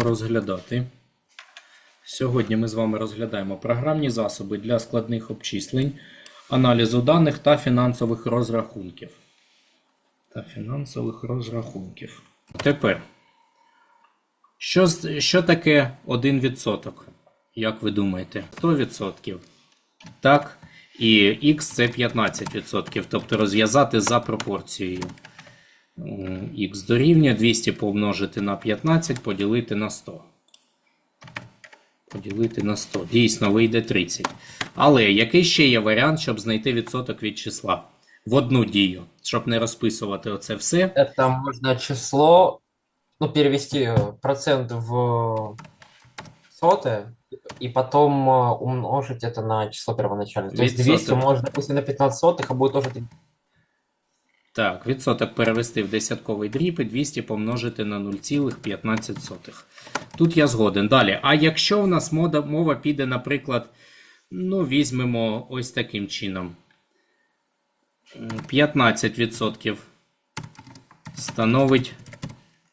розглядати. Сьогодні ми з вами розглядаємо програмні засоби для складних обчислень, аналізу даних та фінансових розрахунків. Та фінансових розрахунків. Тепер, що, що таке 1%? Як ви думаєте? 100%. Так. І х це 15%, тобто розв'язати за пропорцією Х дорівнює 200 помножити на 15, поділити на 100. Поділити на 100. Дійсно, вийде 30. Але який ще є варіант, щоб знайти відсоток від числа? В одну дію, щоб не розписувати оце все. Это можно число, ну, перевести э, процент в сотое, и потом э, умножить это на число первоначальное. То есть 200 Відсоток. умножить, допустим, на 15 сотых, а будет тоже... так, відсоток перевести в десятковий дріб і 200 помножити на 0,15. Тут я згоден. Далі. А якщо в нас мода, мова піде, наприклад, ну, візьмемо ось таким чином. 15% становить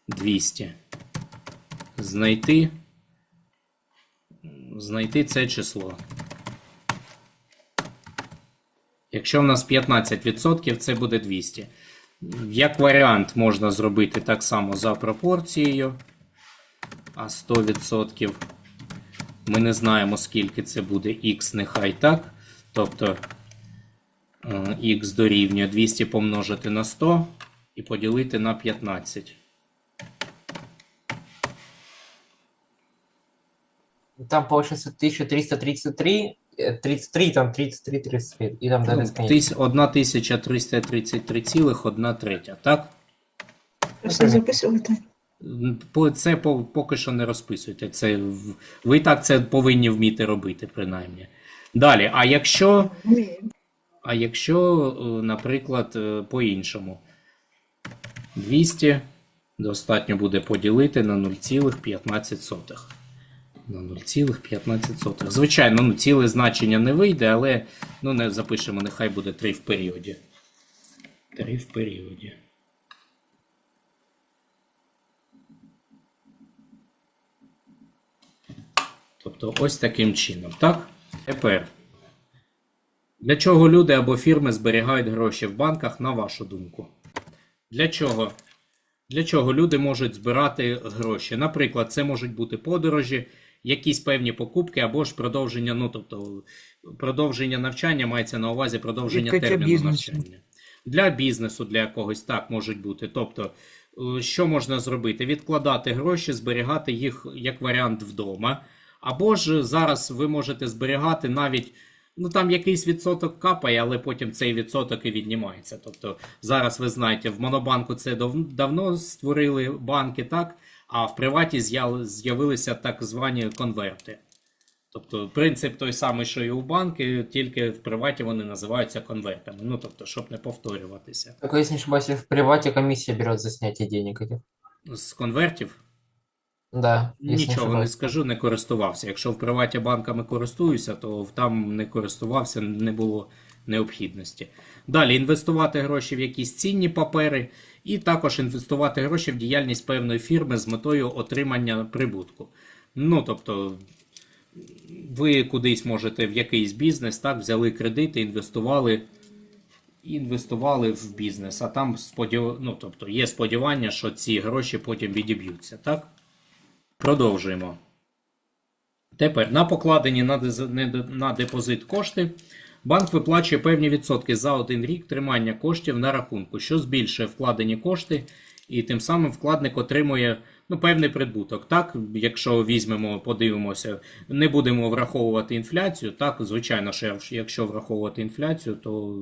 200. Знайти. Знайти це число. Якщо в нас 15%, це буде 200. Як варіант можна зробити так само за пропорцією. А 100% ми не знаємо, скільки це буде х, нехай так. Тобто е, х дорівнює 200 помножити на 100 і поділити на 15. Там получается 1333, э, 33, там 33, 33, и там бесконечности. тис- 1333,1 третя, так? Все записувати. По- Це по- поки що не розписуйте. Це в- ви і так це повинні вміти робити, принаймні. Далі, а якщо, Ні. а якщо, е, наприклад, е, по-іншому, 200 достатньо буде поділити на 0,15. На 0,15. Звичайно, ну, ціле значення не вийде, але ну, не запишемо, нехай буде 3 в періоді. 3 в періоді. Тобто ось таким чином. Так? Тепер. Для чого люди або фірми зберігають гроші в банках, на вашу думку? Для чого? Для чого люди можуть збирати гроші? Наприклад, це можуть бути подорожі, якісь певні покупки або ж продовження, ну тобто продовження навчання мається на увазі продовження Відкриття терміну бізнесу. навчання. Для бізнесу, для якогось так можуть бути. Тобто, е, що можна зробити? Відкладати гроші, зберігати їх як варіант вдома. Або ж зараз ви можете зберігати навіть. Ну там якийсь відсоток капає, але потім цей відсоток і віднімається. Тобто зараз ви знаєте, в Монобанку це дав- давно створили банки, так? А в приваті з'яв- з'явилися так звані конверти. Тобто принцип той самий, що і у банки, тільки в приваті вони називаються конвертами. Ну тобто, щоб не повторюватися. Только если не ошибаюсь, в привате комиссия берет за снятие денег. З конвертів Да, не Нічого не скажу, не користувався. Якщо в приваті банками користуюся, то там не користувався, не було необхідності. Далі інвестувати гроші в якісь цінні папери, і також інвестувати гроші в діяльність певної фірми з метою отримання прибутку. Ну, тобто, ви кудись можете в якийсь бізнес, так, взяли кредити, інвестували. Інвестували в бізнес, а там сподів... ну, тобто, є сподівання, що ці гроші потім відіб'ються, так? Продовжуємо. Тепер на покладені на, депозит кошти банк виплачує певні відсотки за один рік тримання коштів на рахунку, що збільшує вкладені кошти, і тим самим вкладник отримує ну, певний прибуток. Так, якщо візьмемо, подивимося, не будемо враховувати інфляцію. Так, звичайно, що якщо враховувати інфляцію, то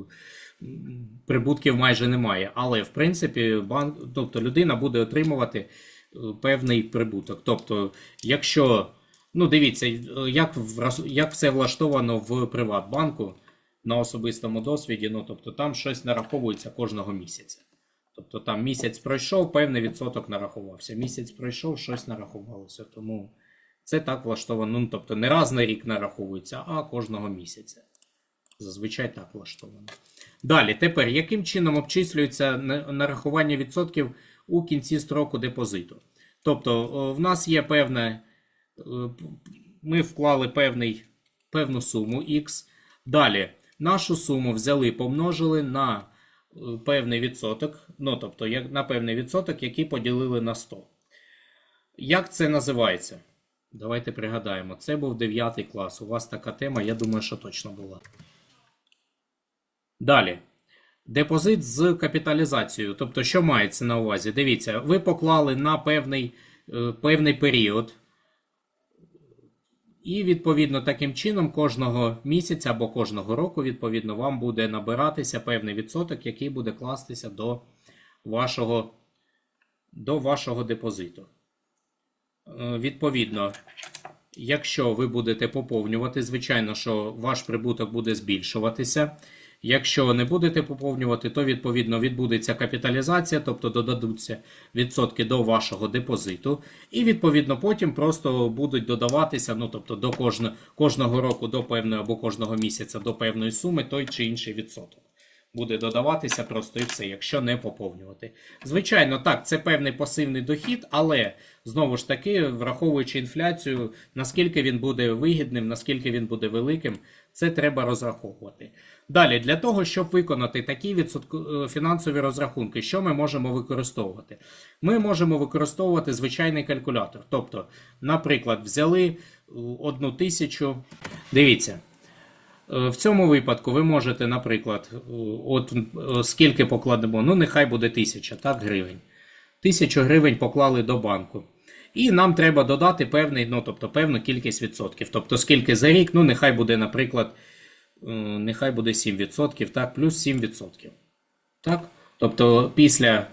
прибутків майже немає. Але в принципі, банк, тобто людина буде отримувати певний прибуток. Тобто, якщо, ну дивіться, як, як все влаштовано в Приватбанку на особистому досвіді, ну тобто там щось нараховується кожного місяця. Тобто там місяць пройшов, певний відсоток нарахувався. Місяць пройшов, щось нарахувалося. Тому це так влаштовано. Ну, тобто не раз на рік нараховується, а кожного місяця. Зазвичай так влаштовано. Далі, тепер, яким чином обчислюється нарахування відсотків у кінці строку депозиту? Тобто, в нас є певне, е, ми вклали певний, певну суму X. Далі нашу суму взяли, помножили на е, певний відсоток, ну тобто на певний відсоток, який поділили на 100. Як це називається? Давайте пригадаємо. Це був 9 клас. У вас така тема, я думаю, що точно була. Далі. Депозит з капіталізацією. Тобто, що мається на увазі? Дивіться, ви поклали на певний, е, певний період. І, відповідно, таким чином кожного місяця або кожного року, відповідно, вам буде набиратися певний відсоток, який буде кластися до вашого, до вашого депозиту. Е, Відповідно, якщо ви будете поповнювати, звичайно, що ваш прибуток буде збільшуватися. Якщо не будете поповнювати, то відповідно відбудеться капіталізація, тобто додадуться відсотки до вашого депозиту, і відповідно потім просто будуть додаватися, ну тобто до кожного, кожного року до певної або кожного місяця до певної суми той чи інший відсоток. Буде додаватися просто і все, якщо не поповнювати. Звичайно, так, це певний пасивний дохід, але знову ж таки, враховуючи інфляцію, наскільки він буде вигідним, наскільки він буде великим, це треба розраховувати. Далі, для того, щоб виконати такі відсотко- е, фінансові розрахунки, що ми можемо використовувати? Ми можемо використовувати звичайний калькулятор. Тобто, наприклад, взяли е, одну тисячу. Дивіться. Е, В цьому випадку ви можете, наприклад, от скільки покладемо, ну нехай буде тисяча, так, гривень. Тисячу гривень поклали до банку. І нам треба додати певний, ну, тобто, певну кількість відсотків. Тобто, скільки за рік, ну нехай буде, наприклад, нехай буде 7%, так, плюс 7%. Так? Тобто, після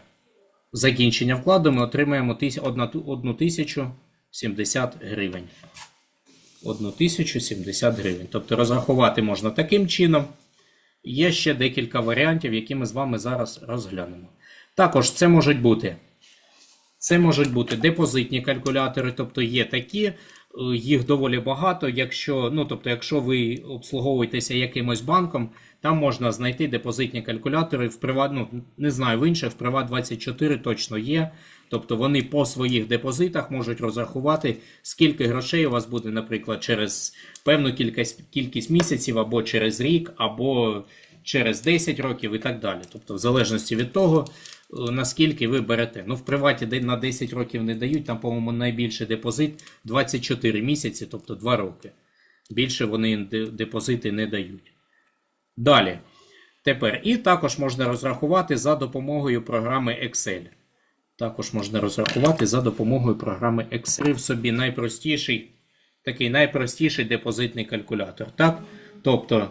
закінчення вкладу ми отримаємо 1070 гривень. 1070 гривень. Тобто розрахувати можна таким чином. Є ще декілька варіантів, які ми з вами зараз розглянемо. Також це можуть бути. Це можуть бути депозитні калькулятори, тобто є такі, е, їх доволі багато. Якщо, ну, тобто, якщо ви обслуговуєтеся якимось банком, там можна знайти депозитні калькулятори в Приват, ну, не знаю, в інших, в Приват24 точно є. Тобто вони по своїх депозитах можуть розрахувати, скільки грошей у вас буде, наприклад, через певну кількість, кількість місяців, або через рік, або через 10 років і так далі. Тобто, в залежності від того, е, наскільки ви берете. Ну, в приваті на 10 років не дають, там, по-моєму, найбільший депозит 24 місяці, тобто 2 роки. Більше вони депозити не дають. Далі. Тепер. І також можна розрахувати за допомогою програми Excel. Також можна розрахувати за допомогою програми Excel. В собі найпростіший, такий найпростіший депозитний калькулятор. Так? Тобто,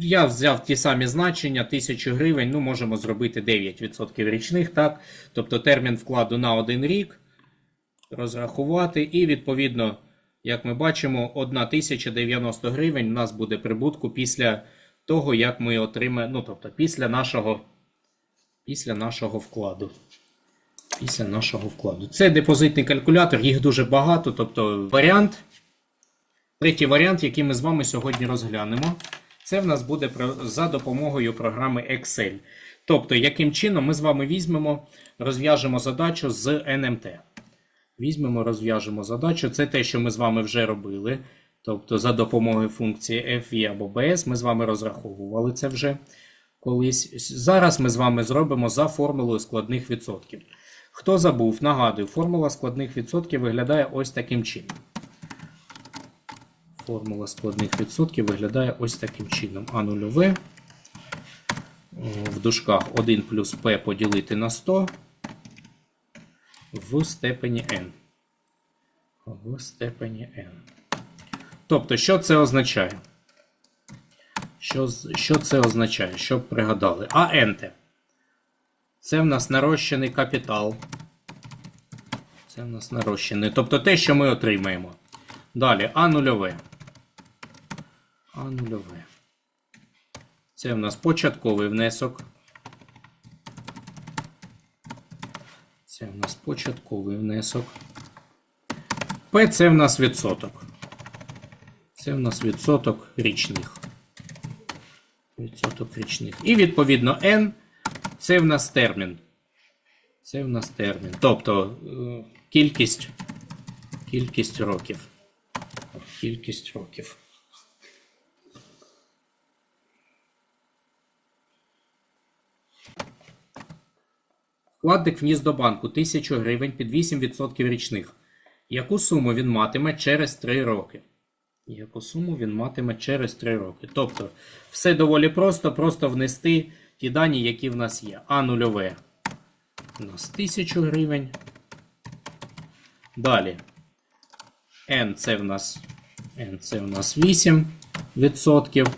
я взяв ті самі значення, 1000 гривень, ну можемо зробити 9% річних, так? Тобто термін вкладу на один рік, розрахувати, і відповідно, як ми бачимо, 1090 гривень у нас буде прибутку після того, як ми отримаємо, ну тобто після нашого, після нашого вкладу. Після нашого вкладу. Це депозитний калькулятор, їх дуже багато. Тобто варіант, третій варіант, який ми з вами сьогодні розглянемо, це в нас буде за допомогою програми Excel. Тобто, яким чином ми з вами візьмемо, розв'яжемо задачу з NMT. Візьмемо, розв'яжемо задачу. Це те, що ми з вами вже робили. Тобто, за допомогою функції FV або BS ми з вами розраховували це вже колись. Зараз ми з вами зробимо за формулою складних відсотків. Хто забув, нагадую, формула складних відсотків виглядає ось таким чином. Формула складних відсотків виглядає ось таким чином. А нульове в дужках 1 плюс P поділити на 100 в степені n. В степені n. Тобто, що це означає? Що, що це означає? Щоб пригадали. А енте. Це в нас нарощений капітал. Це в нас нарощений. Тобто те, що ми отримаємо. Далі А нульове. А нульове. Це в нас початковий внесок. Це в нас початковий внесок. П це в нас відсоток. Це в нас відсоток річних. Відсоток річних. І відповідно N це в нас термін. Це в нас термін. Тобто е, кількість, кількість років. Кількість років. Вкладник вніс до банку 1000 гривень під 8% річних. Яку суму він матиме через 3 роки? Яку суму він матиме через 3 роки? Тобто, все доволі просто, просто внести ті дані, які в нас є. А нульове у нас 1000 гривень. Далі. N це в нас, N це в нас 8%.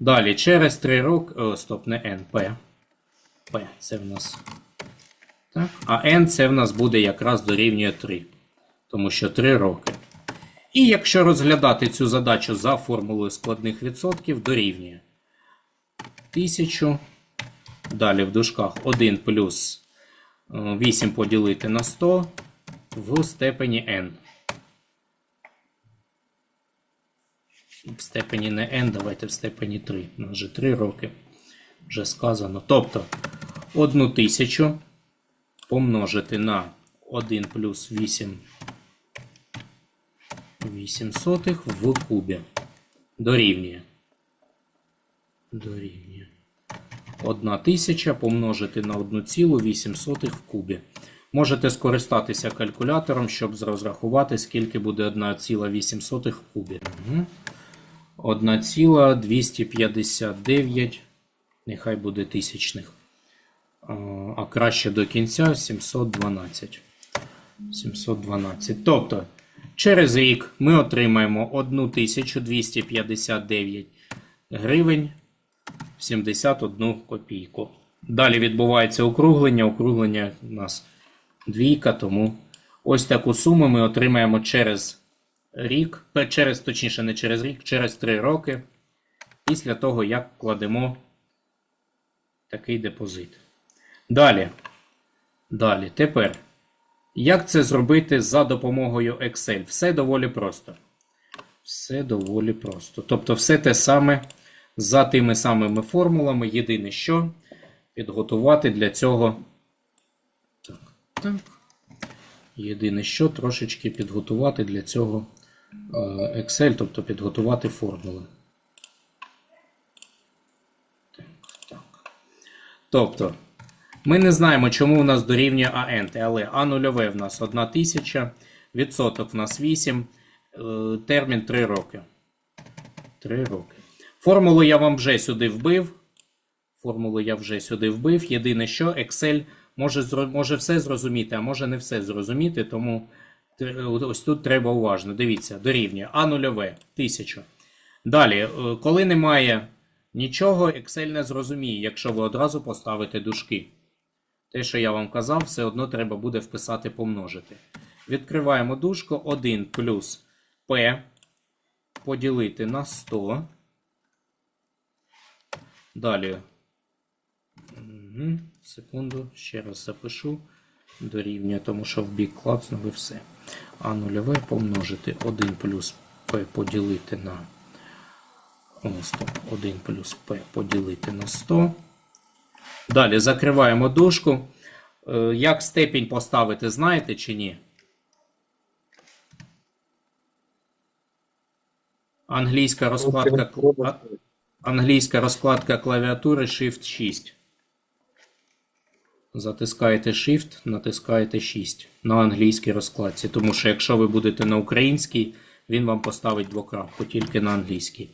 Далі через 3 роки. О, стоп, не N, P. P це в нас. Так. А n це в нас буде якраз дорівнює 3. Тому що 3 роки. І якщо розглядати цю задачу за формулою складних відсотків, дорівнює 1000. Далі в дужках 1 плюс е, 8 поділити на 100 в степені n. В степені не n, давайте в степені 3. У нас вже 3 роки. Вже сказано. Тобто 1000 помножити на 1 плюс 8 8 сотих в кубі. Дорівнює. Дорівнює. 1 тисяча помножити на 1,8 в кубі. Можете скористатися калькулятором, щоб розрахувати, скільки буде 1,8 в кубі. Угу. 1,259, нехай буде тисячних. А, краще до кінця 712. 712. Тобто, через рік ми отримаємо 1259 гривень 71 копійку. Далі відбувається округлення. Округлення у нас двійка, тому ось таку суму ми отримаємо через рік, е, через, точніше, не через рік, через 3 роки, після того, як кладемо такий депозит. Далі. Далі. Тепер. Як це зробити за допомогою Excel? Все доволі просто. Все доволі просто. Тобто, все те саме за тими самими формулами. Єдине, що підготувати для цього. Так, так. Єдине, що трошечки підготувати для цього е, Excel, тобто підготувати формули. Так, так. Тобто. Ми не знаємо, чому у нас дорівнює АНТ, але А нульове в нас 1000, відсоток в нас 8, е, термін 3 роки. 3 роки. Формулу я вам вже сюди вбив. Формулу я вже сюди вбив. Єдине, що Excel може, може все зрозуміти, а може не все зрозуміти, тому ось тут треба уважно. Дивіться, дорівнює А нульове 1000. Далі, е, коли немає нічого, Excel не зрозуміє, якщо ви одразу поставите дужки. Те, що я вам казав, все одно треба буде вписати помножити. Відкриваємо дужку 1 плюс P поділити на 100. Далі. Секунду, ще раз запишу. Дорівнює, тому що в бік клацнули все. А нульове помножити 1 плюс P поділити на. О, стоп. 1 плюс P поділити на 100. Далі закриваємо дужку. Е, Як степінь поставити, знаєте чи ні? Англійська розкладка, англійська розкладка клавіатури Shift 6. Затискаєте Shift, натискаєте 6 на англійській розкладці. Тому що якщо ви будете на українській, він вам поставить двокрапку тільки на англійській.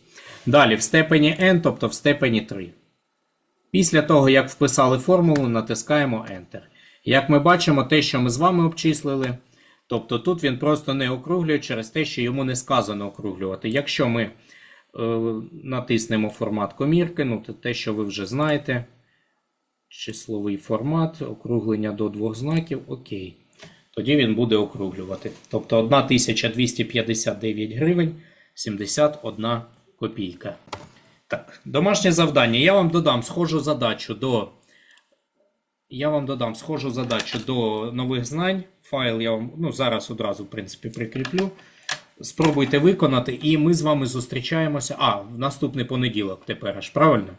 Далі в степені n, тобто в степені 3. Після того, як вписали формулу, натискаємо Enter. Як ми бачимо, те, що ми з вами обчислили, тобто тут він просто не округлює через те, що йому не сказано округлювати. Якщо ми е, натиснемо формат комірки, ну, те, що ви вже знаєте, числовий формат, округлення до двох знаків, окей. Тоді він буде округлювати. Тобто 1259 гривень 71 копійка. Так, домашнє завдання. Я вам додам схожу задачу до. Я вам додам схожу задачу до нових знань. Файл я вам ну, зараз одразу, в принципі, прикріплю. Спробуйте виконати, і ми з вами зустрічаємося. А, в наступний понеділок тепер аж, правильно?